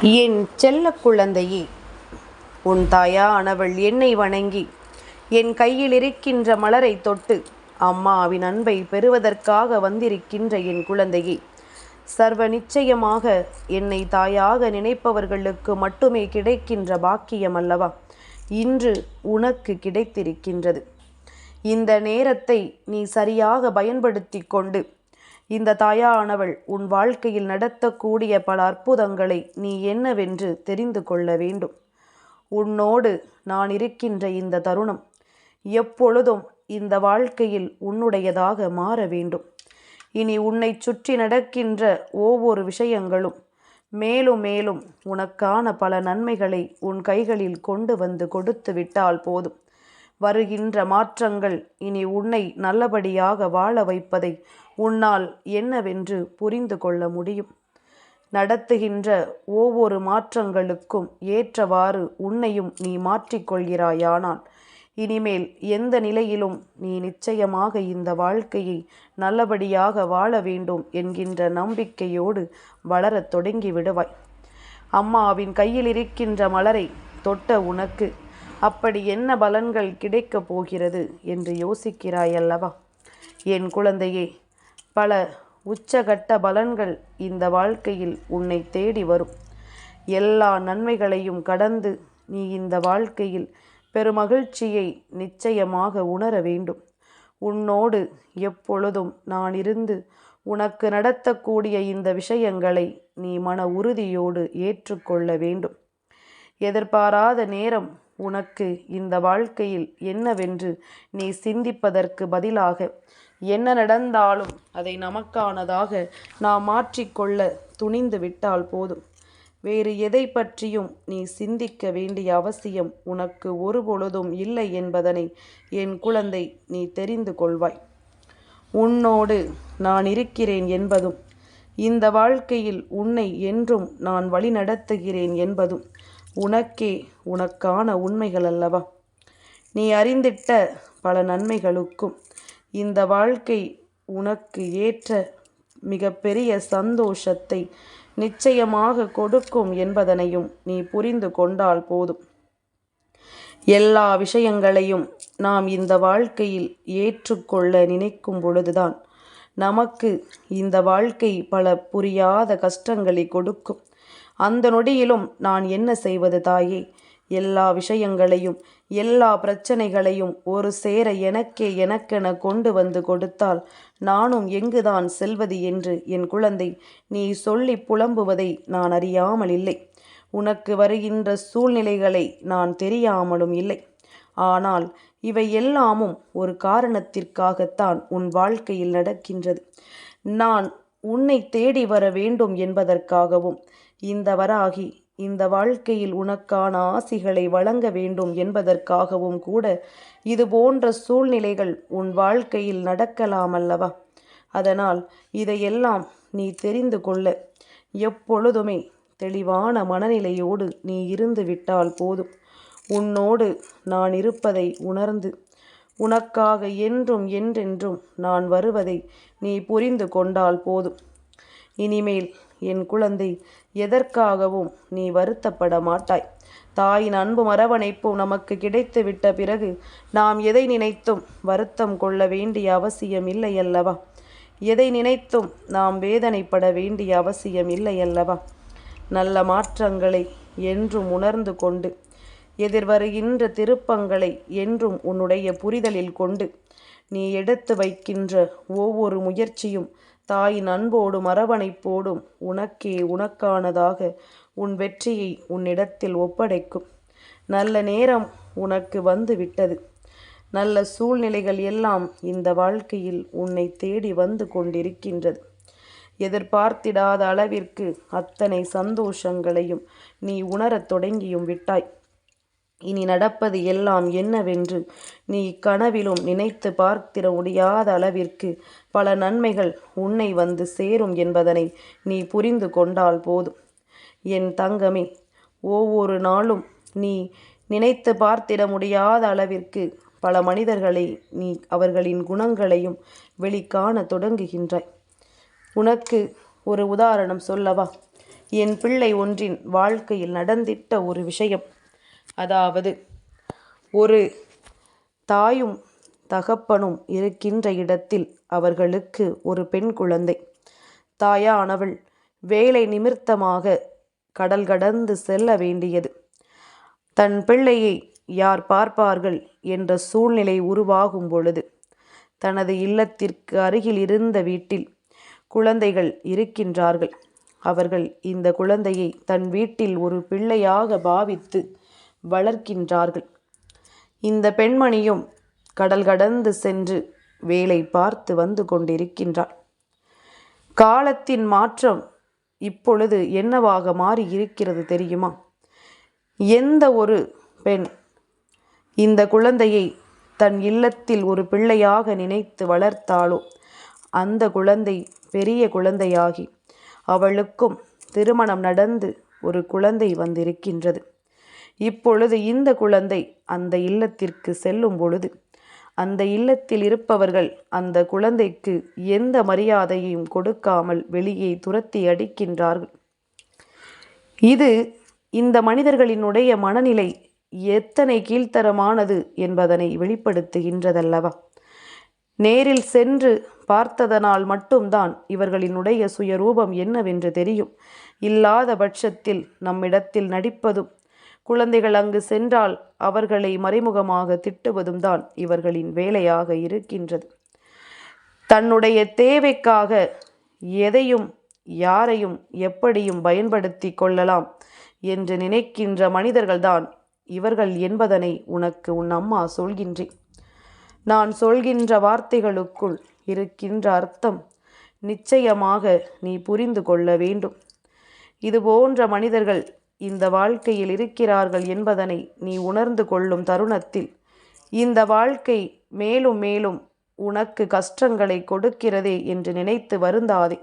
என் செல்ல குழந்தையே உன் தாயானவள் என்னை வணங்கி என் கையில் இருக்கின்ற மலரை தொட்டு அம்மாவின் அன்பை பெறுவதற்காக வந்திருக்கின்ற என் குழந்தையே சர்வ நிச்சயமாக என்னை தாயாக நினைப்பவர்களுக்கு மட்டுமே கிடைக்கின்ற பாக்கியம் அல்லவா? இன்று உனக்கு கிடைத்திருக்கின்றது. இந்த நேரத்தை நீ சரியாக பயன்படுத்தி கொண்டு இந்த தாயானவள் உன் வாழ்க்கையில் நடத்தக்கூடிய பல அற்புதங்களை நீ என்னவென்று தெரிந்து கொள்ள வேண்டும். உன்னோடு நான் இருக்கின்ற இந்த தருணம் எப்பொழுதும் இந்த வாழ்க்கையில் உன்னுடையதாக மாற வேண்டும். இனி உன்னை சுற்றி நடக்கின்ற ஒவ்வொரு விஷயங்களும் மேலும் மேலும் உனக்கான பல நன்மைகளை உன் கைகளில் கொண்டு வந்து கொடுத்து விட்டால் போதும். வருகின்ற மாற்றங்கள் இனி உன்னை நல்லபடியாக வாழ வைப்பதை உன்னால் என்னவென்று புரிந்து கொள்ள முடியும். நடத்துகின்ற ஒவ்வொரு மாற்றங்களுக்கும் ஏற்றவாறு உன்னையும் நீ மாற்றிக்கொள்கிறாயானால் இனிமேல் எந்த நிலையிலும் நீ நிச்சயமாக இந்த வாழ்க்கையை நல்லபடியாக வாழ வேண்டும் என்கின்ற நம்பிக்கையோடு வளரத் தொடங்கி விடுவாய். அம்மாவின் கையில் இருக்கின்ற மலரை தொட்ட உனக்கு அப்படி என்ன பலன்கள் கிடைக்கப் போகிறது என்று யோசிக்கிறாயல்லவா? என் குழந்தையே பல உச்சகட்ட பலன்கள் இந்த வாழ்க்கையில் உன்னை தேடி வரும். எல்லா நன்மைகளையும் கடந்து நீ இந்த வாழ்க்கையில் பெருமகிழ்ச்சியை நிச்சயமாக உணர வேண்டும். உன்னோடு எப்பொழுதும் நான் இருந்து உனக்கு நடத்தக்கூடிய இந்த விஷயங்களை நீ மன உறுதியோடு ஏற்றுக்கொள்ள வேண்டும். எதிர்பாராத நேரம் உனக்கு இந்த வாழ்க்கையில் என்னவென்று நீ சிந்திப்பதற்கு பதிலாக என்ன நடந்தாலும் அதை நமக்கானதாக நாம் மாற்றிக்கொள்ள துணிந்து விட்டால் போதும். வேறு எதை பற்றியும் நீ சிந்திக்க வேண்டிய அவசியம் உனக்கு ஒருபொழுதும் இல்லை என்பதனை என் குழந்தை நீ தெரிந்து கொள்வாய். உன்னோடு நான் இருக்கிறேன் என்பதும் இந்த வாழ்க்கையில் உன்னை என்றும் நான் வழிநடத்துகிறேன் என்பதும் உனக்கே உனக்கான உண்மைகள் அல்லவா? நீ அறிந்திட்ட பல நன்மைகளுக்கும் இந்த வாழ்க்கை உனக்கு ஏற்ற மிகப்பெரிய சந்தோஷத்தை நிச்சயமாக கொடுக்கும் என்பதனையும் நீ புரிந்து கொண்டால் போதும். எல்லா விஷயங்களையும் நாம் இந்த வாழ்க்கையில் ஏற்றுக்கொள்ள நினைக்கும் பொழுதுதான் நமக்கு இந்த வாழ்க்கை பல புரியாத கஷ்டங்களை கொடுக்கும். அந்த நொடியிலும் நான் என்ன செய்வது தாயே? எல்லா விஷயங்களையும் எல்லா பிரச்சனைகளையும் ஒரு சேர எனக்கே எனக்கென கொண்டு வந்து கொடுத்தால் நானும் எங்குதான் செல்வது என்று என் குழந்தை நீ சொல்லி புலம்புவதை நான் அறியாமல் இல்லை. உனக்கு வருகின்ற சூழ்நிலைகளை நான் தெரியாமலும் இல்லை. ஆனால் இவை எல்லாமும் ஒரு காரணத்திற்காகத்தான் உன் வாழ்க்கையில் நடக்கின்றது. நான் உன்னை தேடி வர வேண்டும் என்பதற்காகவும் இந்த வராகி இந்த வாழ்க்கையில் உனக்கான ஆசிகளை வழங்க வேண்டும் என்பதற்காகவும் கூட இது போன்ற சூழ்நிலைகள் உன் வாழ்க்கையில் நடக்கலாம் அல்லவா? அதனால் இதையெல்லாம் நீ தெரிந்து கொள்ள. எப்பொழுதுமே தெளிவான மனநிலையோடு நீ இருந்து விட்டால் போதும். உன்னோடு நான் இருப்பதை உணர்ந்து உனக்காக என்றும் என்றென்றும் நான் வருவதை நீ புரிந்து கொண்டால் போதும். இனிமேல் என் குழந்தை எதற்காகவும் நீ வருத்தப்பட மாட்டாய். தாயின் அன்பு மரவணைப்பும் நமக்கு கிடைத்து விட்ட பிறகு நாம் எதை நினைத்தும் வருத்தம் கொள்ள வேண்டிய அவசியம் இல்லை அல்லவா? எதை நினைத்தும் நாம் வேதனைப்பட வேண்டிய அவசியம் இல்லை அல்லவா? நல்ல மாற்றங்களை என்றும் உணர்ந்து கொண்டு எதிர்வருகின்ற திருப்பங்களை என்றும் உன்னுடைய புரிதலில் கொண்டு நீ எடுத்து வைக்கின்ற ஒவ்வொரு முயற்சியும் தாயின் அன்போடும் அரவணைப்போடும் உனக்கே உனக்கானதாக உன் வெற்றியை உன்னிடத்தில் ஒப்படைக்கும். நல்ல நேரம் உனக்கு வந்து விட்டது நல்ல சூழ்நிலைகள் எல்லாம் இந்த வாழ்க்கையில் உன்னை தேடி வந்து கொண்டிருக்கின்றது. எதிர்பார்த்திடாத அளவிற்கு அத்தனை சந்தோஷங்களையும் நீ உணரத் தொடங்கியும் விட்டாய். இனி நடப்பது எல்லாம் என்னவென்று நீ கனவிலும் நினைத்து பார்த்திட முடியாத அளவிற்கு பல நன்மைகள் உன்னை வந்து சேரும் என்பதனை நீ புரிந்து கொண்டால் போதும். என் தங்கமே ஒவ்வொரு நாளும் நீ நினைத்து பார்த்திட முடியாத அளவிற்கு பல மனிதர்களை நீ அவர்களின் குணங்களையும் வெளிக்காண தொடங்குகின்றாய். உனக்கு ஒரு உதாரணம் சொல்லவா? என் பிள்ளை ஒன்றின் வாழ்க்கையில் நடந்திட்ட ஒரு விஷயம். அதாவது ஒரு தாயும் தகப்பனும் இருக்கின்ற இடத்தில் அவர்களுக்கு ஒரு பெண் குழந்தை. தாயானவள் வேலை நிமித்தமாக கடல் கடந்து செல்ல வேண்டியது. தன் பிள்ளையை யார் பார்ப்பார்கள் என்ற சூழ்நிலை உருவாகும் பொழுது தனது இல்லத்திற்கு அருகில் இருந்த வீட்டில் குழந்தைகள் இருக்கின்றார்கள். அவர்கள் இந்த குழந்தையை தன் வீட்டில் ஒரு பிள்ளையாக பாவித்து வளர்க்கின்றார்கள். இந்த பெண்மணியும் கடல் கடந்து சென்று வேலை பார்த்து வந்து கொண்டிருக்கின்றாள். காலத்தின் மாற்றம் இப்பொழுது என்னவாக மாறி இருக்கிறது தெரியுமா? எந்த ஒரு பெண் இந்த குழந்தையை தன் இல்லத்தில் ஒரு பிள்ளையாக நினைத்து வளர்த்தாளோ அந்த குழந்தை பெரிய குழந்தையாகி அவளுக்கும் திருமணம் நடந்து ஒரு குழந்தை வந்திருக்கின்றது. இப்பொழுது இந்த குழந்தை அந்த இல்லத்திற்கு செல்லும் பொழுது அந்த இல்லத்தில் இருப்பவர்கள் அந்த குழந்தைக்கு எந்த மரியாதையும் கொடுக்காமல் வெளியே துரத்தி அடிக்கின்றார்கள். இது இந்த மனிதர்களினுடைய மனநிலை எத்தனை கீழ்த்தரமானது என்பதனை வெளிப்படுத்துகின்றதல்லவா? நேரில் சென்று பார்த்ததனால் மட்டும்தான் இவர்களினுடைய சுயரூபம் என்னவென்று தெரியும். இல்லாத பட்சத்தில் நம்மிடத்தில் நடிப்பதும் குழந்தைகள் அங்கு சென்றால் அவர்களை மறைமுகமாக திட்டுவதும் தான் இவர்களின் வேலையாக இருக்கின்றது. தன்னுடைய தேவைக்காக எதையும் யாரையும் எப்படியும் பயன்படுத்தி கொள்ளலாம் என்று நினைக்கின்ற மனிதர்கள்தான் இவர்கள் என்பதனை உனக்கு உன் அம்மா சொல்கின்றேன் நான் சொல்கின்ற வார்த்தைகளுக்குள் இருக்கின்ற அர்த்தம் நிச்சயமாக நீ புரிந்து கொள்ள வேண்டும். இது போன்ற மனிதர்கள் இந்த வாழ்க்கையில் இருக்கிறார்கள் என்பதனை நீ உணர்ந்து கொள்ளும் தருணத்தில் இந்த வாழ்க்கை மேலும் மேலும் உனக்கு கஷ்டங்களை கொடுக்கிறதே என்று நினைத்து வருந்தாதே.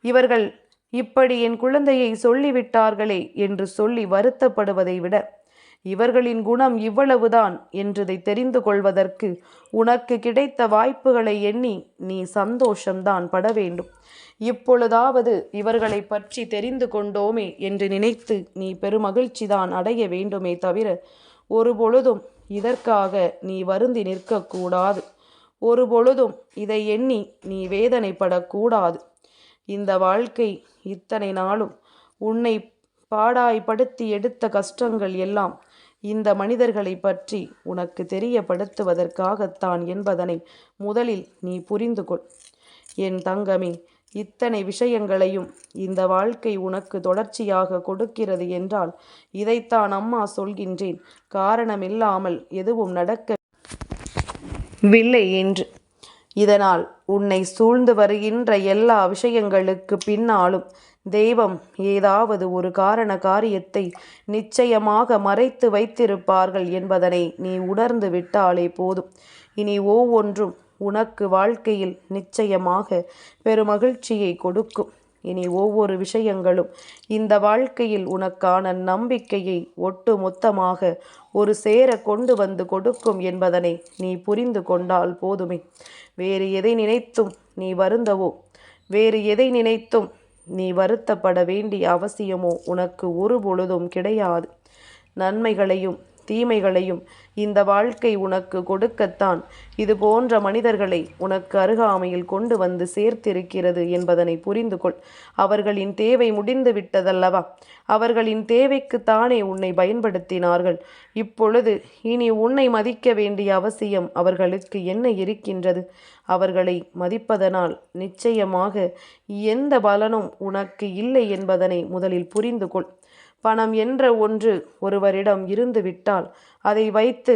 இவர்கள் இப்படி என் குழந்தையை சொல்லிவிட்டார்களே என்று சொல்லி வருத்தப்படுவதை விட இவர்களின் குணம் இவ்வளவுதான் என்றதை தெரிந்து கொள்வதற்கு உனக்கு கிடைத்த வாய்ப்புகளை எண்ணி நீ சந்தோஷம்தான் பட வேண்டும். இப்பொழுதாவது இவர்களை பற்றி தெரிந்து கொண்டோமே என்று நினைத்து நீ பெருமகிழ்ச்சிதான் அடைய வேண்டுமே தவிர ஒரு பொழுதும் இதற்காக நீ வருந்தி நிற்கக்கூடாது. ஒரு பொழுதும் இதை எண்ணி நீ வேதனைப்படக்கூடாது. இந்த வாழ்க்கை இத்தனை நாளும் உன்னை பாடாய்படுத்தி எடுத்த கஷ்டங்கள் எல்லாம் இந்த மனிதர்களை பற்றி உனக்கு தெரியப்படுத்துவதற்காகத்தான் என்பதனை முதலில் நீ புரிந்து கொள் என் தங்கமே இத்தனை விஷயங்களையும் இந்த வாழ்க்கை உனக்கு தொடர்ச்சியாக கொடுக்கிறது என்றால் இதைத்தான் அம்மா சொல்கின்றேன். காரணமில்லாமல் எதுவும் நடக்கவில்லை என்று. இதனால் உன்னை சூழ்ந்து வருகின்ற எல்லா விஷயங்களுக்கு பின்னாலும் தெய்வம் ஏதாவது ஒரு காரண காரியத்தை நிச்சயமாக மறைத்து வைத்திருப்பார்கள் என்பதனை நீ உணர்ந்து விட்டாலே போதும். இனி ஒவ்வொன்றும் உனக்கு வாழ்க்கையில் நிச்சயமாக பெருமகிழ்ச்சியை கொடுக்கும். இனி ஒவ்வொரு விஷயங்களும் இந்த வாழ்க்கையில் உனக்கான நம்பிக்கையை ஒட்டு மொத்தமாக ஒரு சேர கொண்டு வந்து கொடுக்கும் என்பதனை நீ புரிந்து கொண்டால் போதுமே. வேறு எதை நினைத்தும் நீ வருந்தவோ? வேறு எதை நினைத்தும் நீ வருத்தப்பட வேண்டிய அவசியமோ உனக்கு ஒரு பொழுதும் கிடையாது. நன்மைகளையும் தீமைகளையும் இந்த வாழ்க்கை உனக்கு கொடுக்கத்தான். இது போன்ற மனிதர்களை உனக்கு அருகாமையில் கொண்டு வந்து சேர்த்திருக்கிறது என்பதனை புரிந்து கொள் அவர்களின் தேவை முடிந்து விட்டதல்லவா அவர்களின் தேவைக்கு தானே உன்னை பயன்படுத்தினார்கள். இப்பொழுது இனி உன்னை மதிக்க வேண்டிய அவசியம் அவர்களுக்கு என்ன இருக்கின்றது? அவர்களை மதிப்பதனால் நிச்சயமாக எந்த பலனும் உனக்கு இல்லை என்பதனை முதலில் புரிந்து கொள் பணம் என்ற ஒன்று ஒருவரிடம் இருந்து விட்டால் அதை வைத்து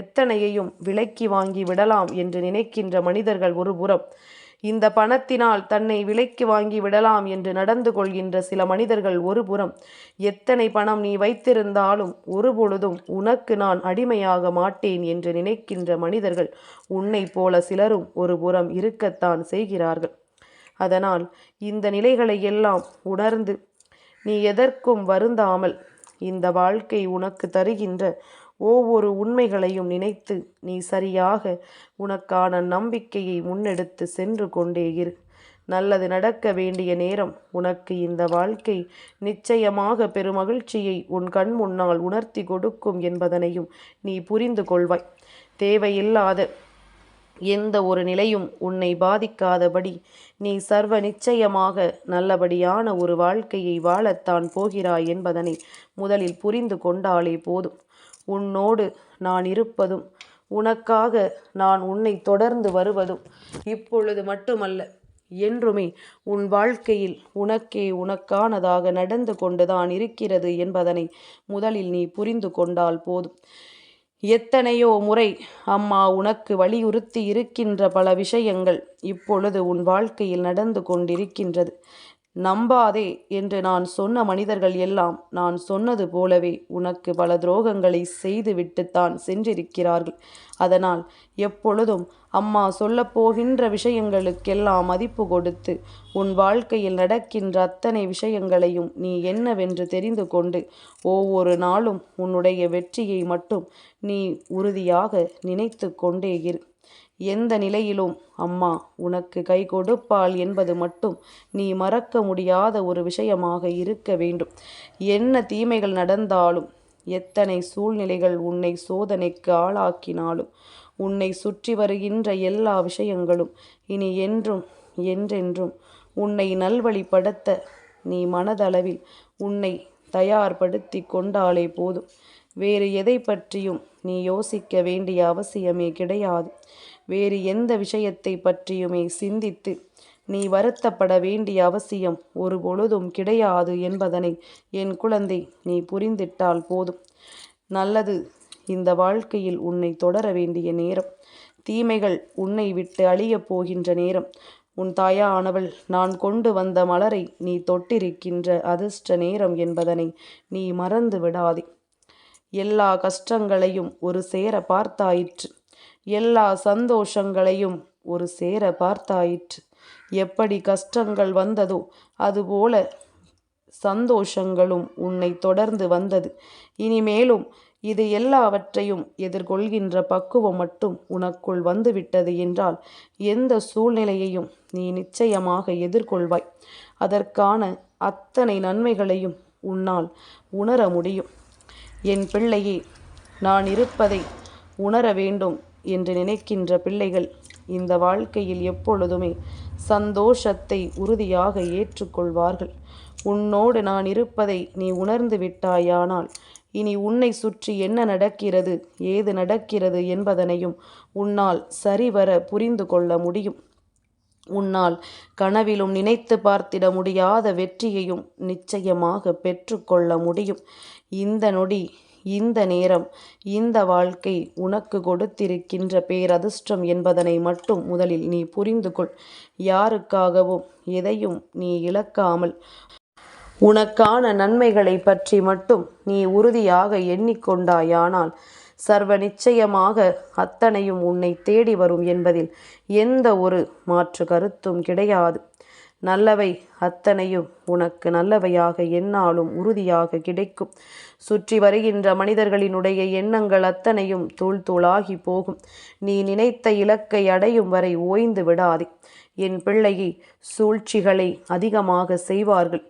எத்தனையையும் விலைக்கு வாங்கி விடலாம் என்று நினைக்கின்ற மனிதர்கள் ஒருபுறம் இந்த பணத்தினால் தன்னை விலைக்கு வாங்கி விடலாம் என்று நடந்து கொள்கின்ற சில மனிதர்கள் ஒரு புறம். எத்தனை பணம் நீ வைத்திருந்தாலும் ஒரு பொழுதும் உனக்கு நான் அடிமையாக மாட்டேன் என்று நினைக்கின்ற மனிதர்கள் உன்னை போல சிலரும் ஒரு புறம் இருக்கத்தான் செய்கிறார்கள். அதனால் இந்த நிலைகளை எல்லாம் உணர்ந்து நீ எதற்கும் வருந்தாமல் இந்த வாழ்க்கை உனக்கு தருகின்ற ஒவ்வொரு உண்மைகளையும் நினைத்து நீ சரியாக உனக்கான நம்பிக்கையை முன்னெடுத்து சென்று கொண்டே இரு. நல்லது நடக்க வேண்டிய நேரம். உனக்கு இந்த வாழ்க்கை நிச்சயமாக பெருமகிழ்ச்சியை உன் கண் முன்னால் உணர்த்தி கொடுக்கும் என்பதனையும் நீ புரிந்து கொள்வாய். தேவையில்லாத எந்த ஒரு நிலையும் உன்னை பாதிக்காதபடி நீ சர்வ நிச்சயமாக நல்லபடியான ஒரு வாழ்க்கையை வாழத்தான் போகிறாய் என்பதனை முதலில் புரிந்து கொண்டாலே போதும். உன்னோடு நான் இருப்பதும் உனக்காக நான் உன்னை தொடர்ந்து வருவதும் இப்பொழுது மட்டுமல்ல என்றுமே உன் வாழ்க்கையில் உனக்கே உனக்கானதாக நடந்து கொண்டுதான் இருக்கிறது என்பதனை முதலில் நீ புரிந்து கொண்டால் போதும். எத்தனையோ முறை அம்மா உனக்கு வலியுறுத்தி இருக்கின்ற பல விஷயங்கள் இப்பொழுது உன் வாழ்க்கையில் நடந்து கொண்டிருக்கின்றது. நம்பாதே என்று நான் சொன்ன மனிதர்கள் எல்லாம் நான் சொன்னது போலவே உனக்கு பல துரோகங்களை செய்துவிட்டுத்தான் சென்றிருக்கிறார்கள். அதனால் எப்பொழுதும் அம்மா சொல்லப்போகின்ற விஷயங்களுக்கெல்லாம் மதிப்பு கொடுத்து உன் வாழ்க்கையில் நடக்கின்ற அத்தனை விஷயங்களையும் நீ என்னவென்று தெரிந்து கொண்டு ஒவ்வொரு நாளும் உன்னுடைய வெற்றியை மட்டும் நீ உறுதியாக நினைத்து கொண்டே இரு. எந்த நிலையிலும் அம்மா உனக்கு கை கொடுப்பாள் என்பது மட்டும் நீ மறக்க முடியாத ஒரு விஷயமாக இருக்க வேண்டும். என்ன தீமைகள் நடந்தாலும் எத்தனை சூழ்நிலைகள் உன்னை சோதனைக்கு ஆளாக்கினாலும் உன்னை சுற்றி வருகின்ற எல்லா விஷயங்களும் இனி என்றும் என்றென்றும் உன்னை நல்வழிப்படுத்த நீ மனதளவில் உன்னை தயார்படுத்தி கொண்டாலே போதும். வேறு எதை பற்றியும் நீ யோசிக்க வேண்டிய அவசியமே கிடையாது. வேறு எந்த விஷயத்தை பற்றியுமே சிந்தித்து நீ வருத்தப்பட வேண்டிய அவசியம் ஒரு பொழுதும் கிடையாது என்பதனை என் குழந்தை நீ புரிந்திட்டால் போதும். நல்லது இந்த வாழ்க்கையில் உன்னை தொடர வேண்டிய நேரம். தீமைகள் உன்னை விட்டு அழியப் போகின்ற நேரம். உன் தாயானவள் நான் கொண்டு வந்த மலரை நீ தொட்டிருக்கின்ற அதிர்ஷ்ட நேரம் என்பதனை நீ மறந்து விடாதே. எல்லா கஷ்டங்களையும் ஒரு சேர பார்த்தாயிற்று. எல்லா சந்தோஷங்களையும் ஒரு சேர பார்த்தாயிற்று. எப்படி கஷ்டங்கள் வந்ததோ அதுபோல சந்தோஷங்களும் உன்னை தொடர்ந்து வந்தது. இனிமேலும் இது எல்லாவற்றையும் எதிர்கொள்கின்ற பக்குவம் மட்டும் உனக்குள் வந்துவிட்டது என்றால் எந்த சூழ்நிலையையும் நீ நிச்சயமாக எதிர்கொள்வாய். அதற்கான அத்தனை நன்மைகளையும் உன்னால் உணர முடியும். என் பிள்ளையே நான் இருப்பதை உணர வேண்டும். என்று நினைக்கின்ற பிள்ளைகள் இந்த வாழ்க்கையில் எப்பொழுதுமே சந்தோஷத்தை உறுதியாக ஏற்றுக்கொள்வார்கள். உன்னோடு நான் இருப்பதை நீ உணர்ந்து விட்டாயானால் இனி உன்னை சுற்றி என்ன நடக்கிறது ஏது நடக்கிறது என்பதனையும் உன்னால் சரிவர புரிந்து கொள்ள முடியும். உன்னால் கனவிலும் நினைத்து பார்த்திட முடியாத வெற்றியையும் நிச்சயமாக பெற்றுக்கொள்ள முடியும். இந்த நொடி இந்த நேரம் இந்த வாழ்க்கை உனக்கு கொடுத்திருக்கின்ற பேரதிர்ஷ்டம் என்பதனை மட்டும் முதலில் நீ புரிந்து கொள் யாருக்காகவும் எதையும் நீ இழக்காமல் உனக்கான நன்மைகளை பற்றி மட்டும் நீ உறுதியாக எண்ணிக்கொண்டாயானால் சர்வ நிச்சயமாக அத்தனையும் உன்னை தேடி வரும் என்பதில் எந்த ஒரு மாற்று கருத்தும் கிடையாது. நல்லவை அத்தனையும் உனக்கு நல்லவையாக என்னாலும் உறுதியாக கிடைக்கும். சுற்றி வருகின்ற மனிதர்களினுடைய எண்ணங்கள் அத்தனையும் தூள் தூளாகி போகும். நீ நினைத்த இலக்கை அடையும் வரை ஓய்ந்து விடாதே. என் பிள்ளையை சூழ்ச்சிகளை அதிகமாக செய்வார்கள்.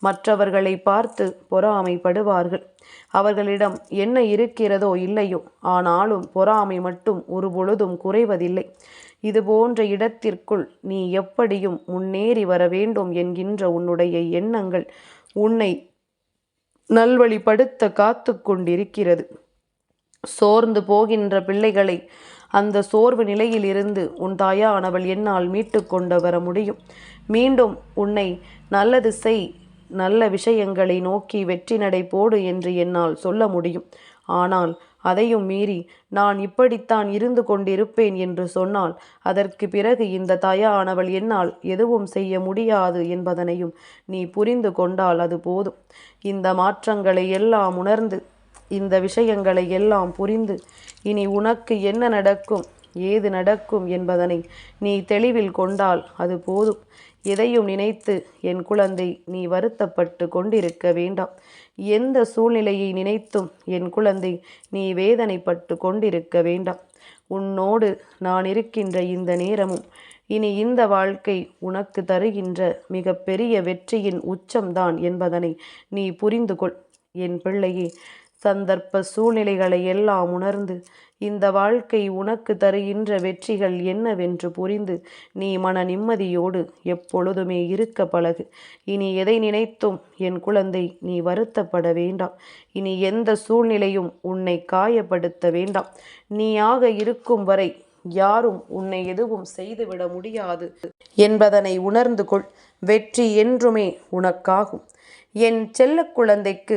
மற்றவர்களை பார்த்து பொறாமைப்படுவார்கள். அவர்களிடம் என்ன இருக்கிறதோ இல்லையோ ஆனாலும் பொறாமை மட்டும் ஒரு பொழுதும் குறைவதில்லை. இது போன்ற இடத்திற்குள் நீ எப்படியும் முன்னேறி வர வேண்டும் என்கின்ற உன்னுடைய எண்ணங்கள் உன்னை நல்வழிப்படுத்த காத்து கொண்டிருக்கிறது. சோர்ந்து போகின்ற பிள்ளைகளை அந்த சோர்வு நிலையில் இருந்து உன் தாயானவள் என்னால் மீட்டு கொண்டு வர முடியும். மீண்டும் உன்னை நல்லது செய் நல்ல விஷயங்களை நோக்கி வெற்றி நடை போடு என்று என்னால் சொல்ல முடியும். ஆனால் அதையும் மீறி நான் இப்படித்தான் இருந்து கொண்டிருப்பேன் என்று சொன்னால் அதற்கு பிறகு இந்த தாயானவள் என்னால் எதுவும் செய்ய முடியாது என்பதனையும் நீ புரிந்து கொண்டால் அது போதும். இந்த மாற்றங்களை எல்லாம் உணர்ந்து இந்த விஷயங்களை எல்லாம் புரிந்து இனி உனக்கு என்ன நடக்கும்? ஏது நடக்கும் என்பதனை நீ தெளிவில் கொண்டால் அது போதும். எதையும் நினைத்து என் குழந்தை நீ வருத்தப்பட்டு கொண்டிருக்க வேண்டாம். எந்த சூழ்நிலையை நினைத்தும் என் குழந்தை நீ வேதனைப்பட்டு கொண்டிருக்க வேண்டாம். உன்னோடு நான் இருக்கின்ற இந்த நேரமும் இனி இந்த வாழ்க்கை உனக்கு தருகின்ற மிகப்பெரிய வெற்றியின் உச்சம்தான் என்பதனை நீ புரிந்து கொள் என் பிள்ளையே சந்தர்ப்ப சூழ்நிலைகளை எல்லாம் உணர்ந்து இந்த வாழ்க்கை உனக்கு தருகின்ற வெற்றிகள் என்னவென்று புரிந்து நீ மன நிம்மதியோடு எப்பொழுதுமே இருக்க பழகு. இனி எதை நினைத்தும் என் குழந்தை நீ வருத்தப்பட வேண்டாம். இனி எந்த சூழ்நிலையும் உன்னை காயப்படுத்த வேண்டாம். நீயாக இருக்கும் வரை யாரும் உன்னை எதுவும் செய்துவிட முடியாது என்பதனை உணர்ந்து கொள். வெற்றி என்றுமே உனக்காகும். என் செல்ல குழந்தைக்கு